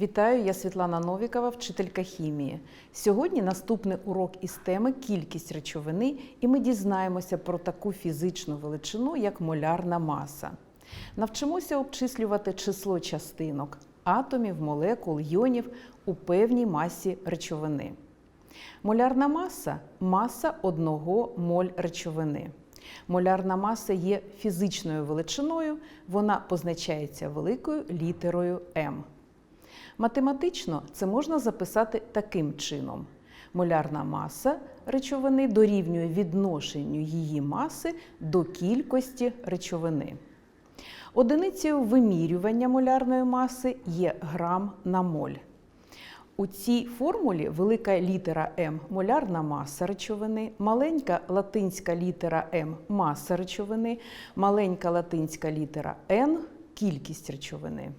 Вітаю, я Світлана Новікова, вчителька хімії. Сьогодні наступний урок із теми кількість речовини, і ми дізнаємося про таку фізичну величину, як молярна маса. Навчимося обчислювати число частинок, атомів, молекул, йонів у певній масі речовини. Молярна маса маса одного моль речовини. Молярна маса є фізичною величиною, вона позначається великою літерою М. Математично це можна записати таким чином: молярна маса речовини дорівнює відношенню її маси до кількості речовини. Одиницею вимірювання молярної маси є грам на моль. У цій формулі велика літера М молярна маса речовини, маленька латинська літера М маса речовини, маленька латинська літера Н кількість речовини.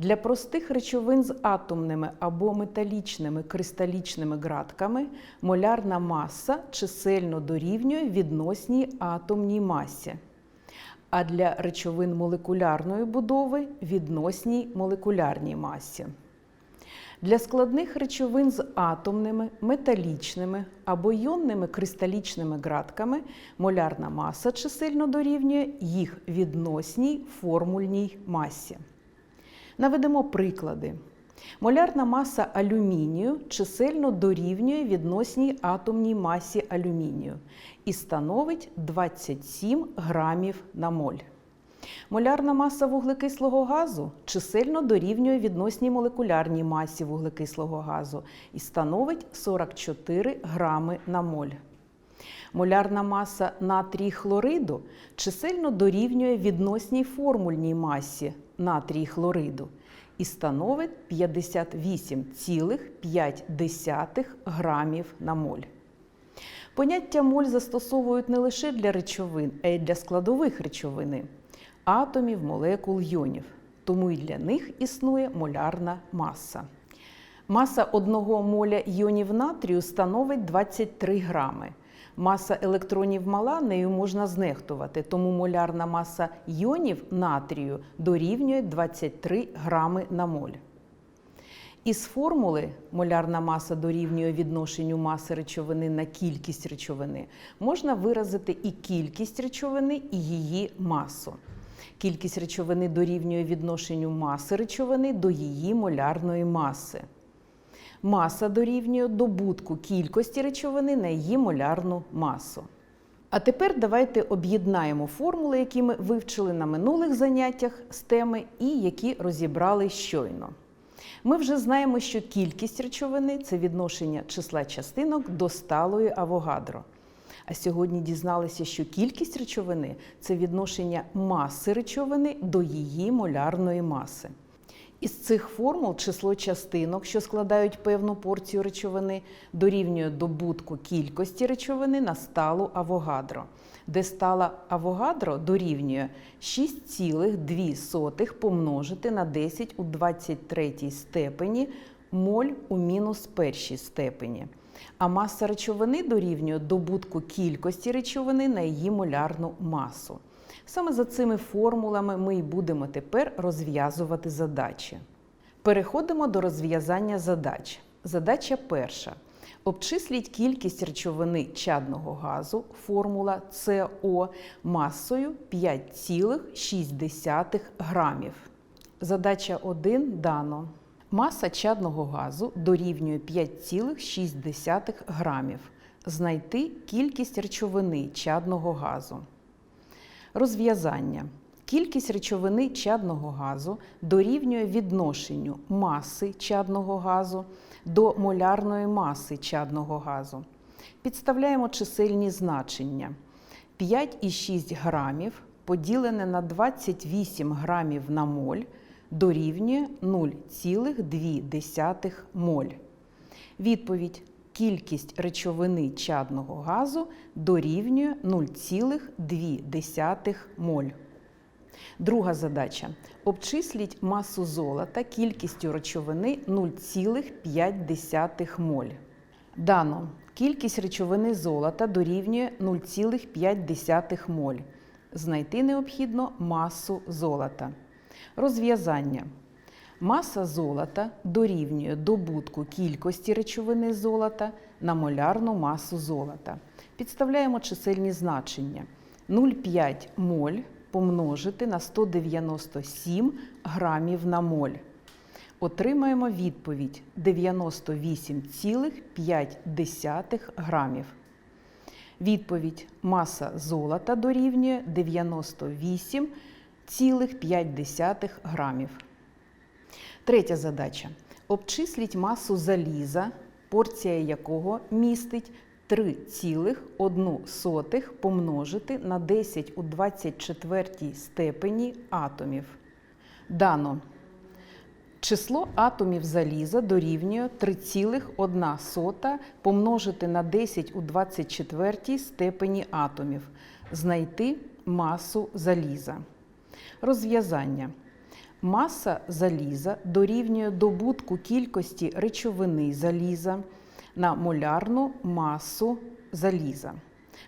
Для простих речовин з атомними або металічними кристалічними ґратками молярна маса чисельно дорівнює відносній атомній масі, а для речовин молекулярної будови відносній молекулярній масі. Для складних речовин з атомними, металічними або йонними кристалічними ґратками молярна маса чисельно дорівнює їх відносній формульній масі. Наведемо приклади. Молярна маса алюмінію чисельно дорівнює відносній атомній масі алюмінію і становить 27 грамів на моль. Молярна маса вуглекислого газу чисельно дорівнює відносній молекулярній масі вуглекислого газу і становить 44 грами на моль. Молярна маса натрій хлориду чисельно дорівнює відносній формульній масі натрій хлориду і становить 58,5 грамів на моль. Поняття моль застосовують не лише для речовин, а й для складових речовини атомів, молекул, йонів. Тому і для них існує молярна маса. Маса одного моля йонів натрію становить 23 грами. Маса електронів мала, нею можна знехтувати, тому молярна маса йонів натрію дорівнює 23 грами на моль. Із формули молярна маса дорівнює відношенню маси речовини на кількість речовини можна виразити і кількість речовини, і її масу. Кількість речовини дорівнює відношенню маси речовини до її молярної маси. Маса дорівнює добутку кількості речовини на її молярну масу. А тепер давайте об'єднаємо формули, які ми вивчили на минулих заняттях з теми і які розібрали щойно. Ми вже знаємо, що кількість речовини це відношення числа частинок до сталої авогадро. А сьогодні дізналися, що кількість речовини це відношення маси речовини до її молярної маси. Із цих формул число частинок, що складають певну порцію речовини, дорівнює добутку кількості речовини на сталу авогадро, де стала авогадро дорівнює 6,2 помножити на 10 у 23 степені моль у мінус першій степені. А маса речовини дорівнює добутку кількості речовини на її молярну масу. Саме за цими формулами ми і будемо тепер розв'язувати задачі. Переходимо до розв'язання задач. Задача перша. Обчисліть кількість речовини чадного газу, формула СО масою 5,6 грамів. Задача 1 дано. Маса чадного газу дорівнює 5,6 грамів. Знайти кількість речовини чадного газу. Розв'язання. Кількість речовини чадного газу дорівнює відношенню маси чадного газу до молярної маси чадного газу. Підставляємо чисельні значення. 5,6 грамів поділене на 28 грамів на моль дорівнює 0,2 моль. Відповідь. Кількість речовини чадного газу дорівнює 0,2 моль. Друга задача. Обчисліть масу золота кількістю речовини 0,5 моль. Дано. Кількість речовини золота дорівнює 0,5 моль. Знайти необхідно масу золота. Розв'язання. Маса золота дорівнює добутку кількості речовини золота на молярну масу золота. Підставляємо чисельні значення. 0,5 моль помножити на 197 грамів на моль. Отримаємо відповідь 98,5 грамів. Відповідь маса золота дорівнює 98,5 грамів. Третя задача. Обчисліть масу заліза, порція якого містить 3,1 помножити на 10 у 24 степені атомів. Дано. Число атомів заліза дорівнює 3,1 помножити на 10 у 24 степені атомів. Знайти масу заліза. Розв'язання. Маса заліза дорівнює добутку кількості речовини заліза на молярну масу заліза.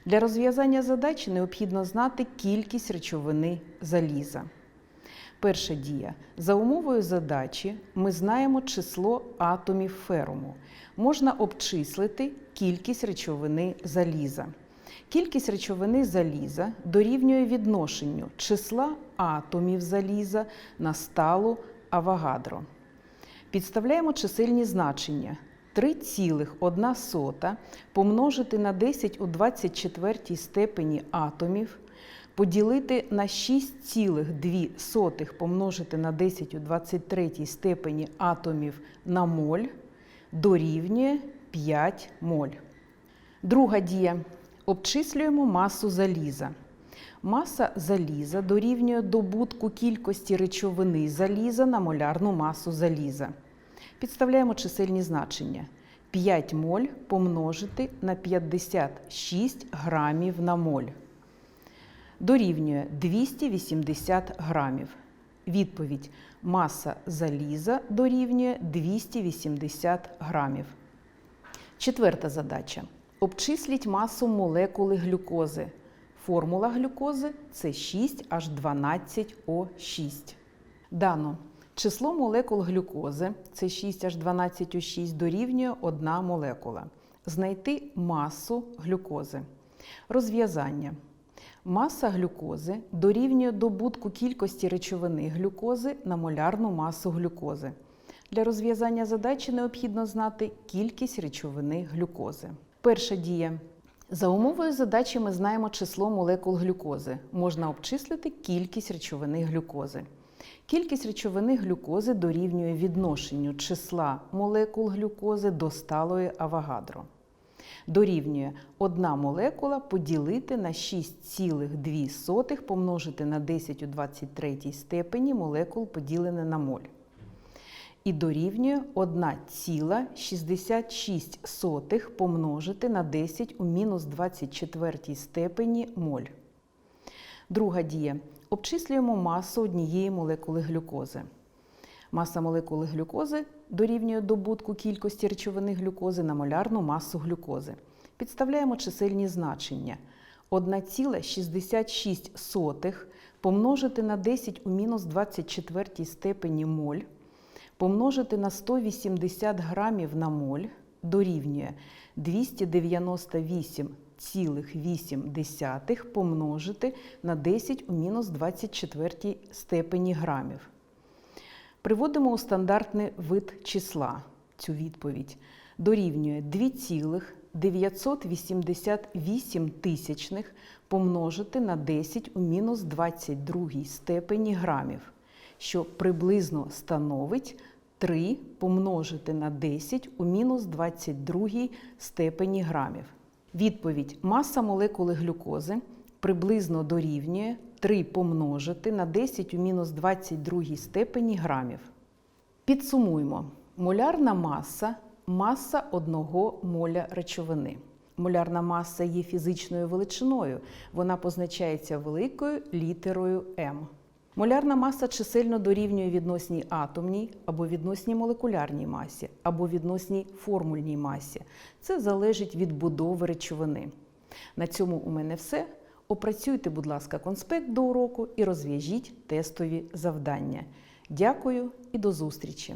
Для розв'язання задачі необхідно знати кількість речовини заліза. Перша дія. За умовою задачі ми знаємо число атомів феруму. Можна обчислити кількість речовини заліза. Кількість речовини заліза дорівнює відношенню числа атомів заліза на сталу Авогадро. Підставляємо чисельні значення. 3,1 помножити на 10 у 24 степені атомів, поділити на 6,2 помножити на 10 у 23 степені атомів на моль дорівнює 5 моль. Друга дія. Обчислюємо масу заліза. Маса заліза дорівнює добутку кількості речовини заліза на молярну масу заліза. Підставляємо чисельні значення. 5 моль помножити на 56 грамів на моль. Дорівнює 280 грамів. Відповідь: маса заліза дорівнює 280 грамів. Четверта задача. Обчисліть масу молекули глюкози. Формула глюкози це 6H12O6. Дано. Число молекул глюкози це 6H12O6 дорівнює 1 молекула. Знайти масу глюкози. Розв'язання. Маса глюкози дорівнює добутку кількості речовини глюкози на молярну масу глюкози. Для розв'язання задачі необхідно знати кількість речовини глюкози. Перша дія. За умовою задачі ми знаємо число молекул глюкози. Можна обчислити кількість речовини глюкози. Кількість речовини глюкози дорівнює відношенню числа молекул глюкози до сталої Авогадро. Дорівнює 1 молекула поділити на 6,2 помножити на 10 у 23 степені молекул поділене на моль. І дорівнює 1,66 помножити на 10 у мінус 24 степені моль. Друга дія. Обчислюємо масу однієї молекули глюкози. Маса молекули глюкози дорівнює добутку кількості речовини глюкози на молярну масу глюкози. Підставляємо чисельні значення. 1,66 помножити на 10 у мінус 24 степені моль, помножити на 180 грамів на моль дорівнює 298,8 помножити на 10 у мінус 24 степені грамів. Приводимо у стандартний вид числа цю відповідь. Дорівнює 2,988 тисячних помножити на 10 у мінус 22 степені грамів, що приблизно становить 3 помножити на 10 у мінус 22 степені грамів. Відповідь маса молекули глюкози приблизно дорівнює 3 помножити на 10 у мінус 22 степені грамів. Підсумуємо. Молярна маса маса одного моля речовини. Молярна маса є фізичною величиною. Вона позначається великою літерою М. Молярна маса чисельно дорівнює відносній атомній або відносній молекулярній масі, або відносній формульній масі. Це залежить від будови речовини. На цьому у мене все. Опрацюйте, будь ласка, конспект до уроку і розв'яжіть тестові завдання. Дякую і до зустрічі!